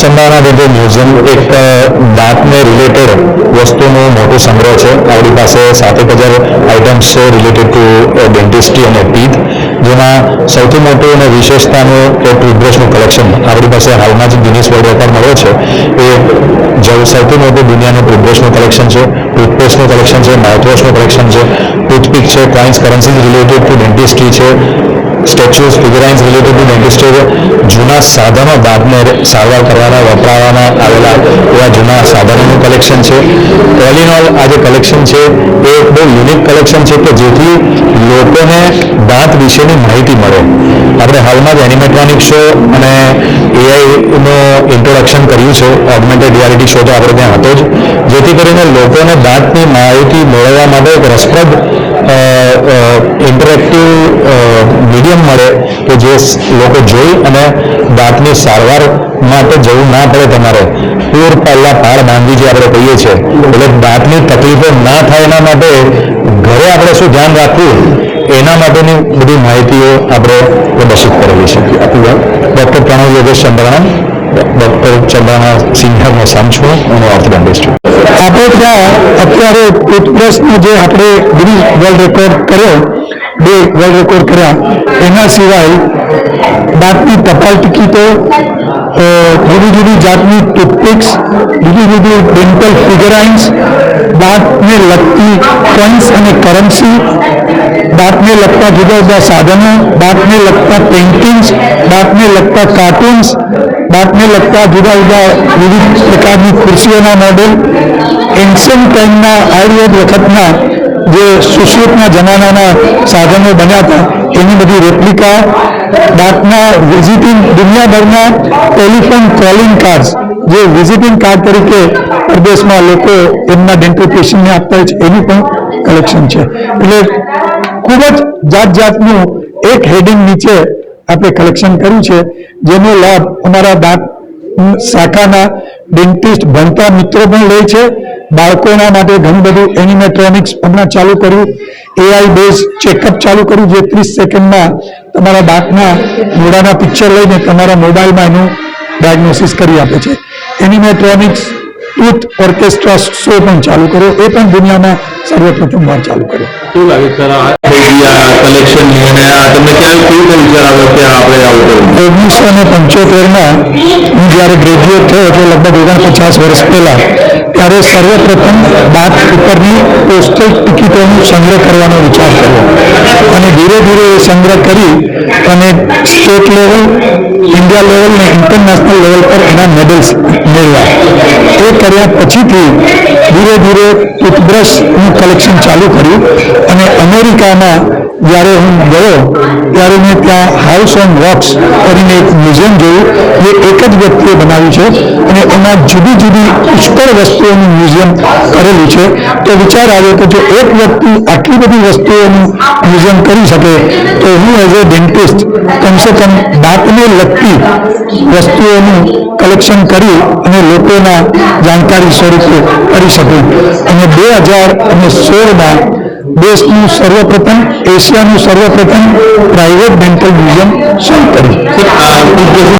ચંદાના dental museum એક દાંતને related વસ્તુનું મોટું સંગ્રહ છે. આપણી પાસે સાતેક હજાર આઇટમ્સ છે રિલેટેડ ટુ ડેન્ટિસ્ટ્રી અને ટીથ જેમાં સૌથી મોટું અને વિશેષતાનું કે ટૂથબ્રશનું કલેક્શન આપણી પાસે હાલમાં જ ગિનિસ વર્લ્ડ રેકોર્ડ મળ્યો છે. એ સૌથી મોટું દુનિયાનું ટૂથબ્રશનું કલેક્શન છે. ટૂથપેસ્ટનું કલેક્શન છે. માઉથવોશનું કલેક્શન છે. ટૂથપીક છે. Coins currency related to dentistry છે. સ્ટેચ્યુઝ ફિગરાઇન્સ રિલેટેડ ડેન્ટિસ્ટો જૂના સાધનો દાંતને સારવાર કરવાના વપરાવામાં આવેલા એવા જૂના સાધનોનું કલેક્શન છે. ઓલ આ જે કલેક્શન છે, એ એક બહુ યુનિક કલેક્શન છે કે જેથી લોકોને દાંત વિશેની માહિતી મળે. આપણે હાલમાં જ એનિમેટ્રોનિક શો અને ઇન્ટ્રોડક્શન કર્યું છે. ઓગમેન્ટેડ રિયાલિટી શો તો આપણે ત્યાં હતો જ. જેથી કરીને લોકોને દાંતની માહિતી મેળવવા માટે એક રસપ્રદ ઇન્ટરેક્ટિવ મીડિયમ મળે કે જે લોકો જોઈ અને દાંતની સારવાર માટે જવું ના પડે તમારે. પૂર પહેલાં પાળ બાંધી જે આપણે કહીએ છીએ. એટલે દાંતની તકલીફો ના થાય એના માટે ઘરે આપણે શું ધ્યાન રાખવું? એના માટેની બધી માહિતીઓ આપણે પ્રદર્શિત કરેલી છે. ડૉક્ટર પ્રણવ યોગેશ ચંદ્રાણા ડૉક્ટર ચંદ્રાણા સિંહનો સન છું હું ઓર્થોડોન્ટિસ્ટ છું આપણે ત્યાં અત્યારે ટૂથબ્રશનો જે આપણે ગિનિસ વર્લ્ડ રેકોર્ડ કર્યો બે વર્લ્ડ રેકોર્ડ કર્યા એના સિવાય દાંતની ટપાલ ટિકિટો અ, જુદી જુદી જાતની ટૂથપિક્સ જુદી જુદી ડેન્ટલ ફિગરાઇન્સ દાંતને લગતી કોઇન્સ અને કરન્સી દાંતને લગતા જુદા જુદા સાધનો દાંતને લગતા પેઇન્ટિંગ્સ દાંતને લગતા કાર્ટૂન્સ દાંતને લગતા જુદા જુદા વિવિધ પ્રકારની ખુરશીઓના મોડેલ એન્શિયન્ટ ટાઈમના આયુર્વેદ વખતના જે સુશ્રુતના જમાનાના સાધનો બન્યા હતા, એની બધી રેપ્લિકા દાંતના વિઝિટિંગ દુનિયાભરના ટેલિફોન કોલિંગ કાર્ડ્સ જે વિઝિટિંગ કાર્ડ તરીકે પરદેશમાં લોકો એમના ડેન્ટલ પેશન્ટને આપતા હોય છે, એનું પણ કલેક્શન છે. એટલે ખૂબ જ જાત જાતનું એક હેડિંગ નીચે આપણે કલેક્શન કર્યું છે. જેનો લાભ અમારા દાંત શાખાના ડેન્ટિસ્ટ ભણતા મિત્રો પણ લે છે. બાળકોના માટે ઘણું બધું એનિમેટ્રોનિક્સ હમણાં ચાલુ કર્યું. એઆઈ બેઝ ચેકઅપ ચાલુ કર્યું જે ત્રીસ સેકન્ડમાં તમારા દાંતના મોઢાના પિક્ચર લઈને તમારા મોબાઈલમાં એનું ડાયગ્નોસિસ કરી આપે છે. એનિમેટ્રોનિક્સ ટૂથ ઓર્કેસ્ટ્રા શો પણ ચાલુ કર્યો. એ પણ દુનિયામાં સર્વપ્રથમ વાર ચાલુ કર્યો. શું લાગે સર આ કલેક્શન તમને ક્યાં કેવી ઓગણીસો ને પંચોતેરમાં હું જ્યારે ગ્રેજ્યુએટ થયો, એટલે લગભગ ઓગણપચાસ વર્ષ પહેલા, ત્યારે સર્વપ્રથમ બાત ઉપરની પોસ્ટલ ટિકિટોનો સંગ્રહ કરવાનો વિચાર કર્યો. અને ધીરે ધીરે એ સંગ્રહ કરી અને સ્ટેટ લેવલ, ઇન્ડિયા લેવલ અને ઇન્ટરનેશનલ લેવલ પર એના મેડલ્સ મેળવ્યા. એ કર્યા પછીથી ધીરે ધીરે ટૂથબ્રશનું કલેક્શન ચાલુ કર્યું અને અમેરિકામાં જ્યારે હું ગયો, ત્યારે મેં ત્યાં હાઉસ ઓન રોક્સ કરીને એક મ્યુઝિયમ જોયું. જે એક જ વ્યક્તિએ બનાવ્યું છે અને એમાં જુદી જુદી પુષ્કળ વસ્તુઓનું મ્યુઝિયમ કરેલું છે. તો વિચાર આવ્યો કે જો એક વ્યક્તિ આટલી બધી વસ્તુઓનું મ્યુઝિયમ કરી શકે, તો હું એઝ એ ડેન્ટિસ્ટ કમસે કમ દાંતને લગતી વસ્તુઓનું કલેક્શન કરી અને લોકોના જાણકારી સ્વરૂપે કરી શકું. અને બે હજાર અને સોળમાં દેશનું સર્વપ્રથમ એશિયાનું સર્વપ્રથમ પ્રાઇવેટ ડેન્ટલ મ્યુઝિયમ શરૂ કર્યું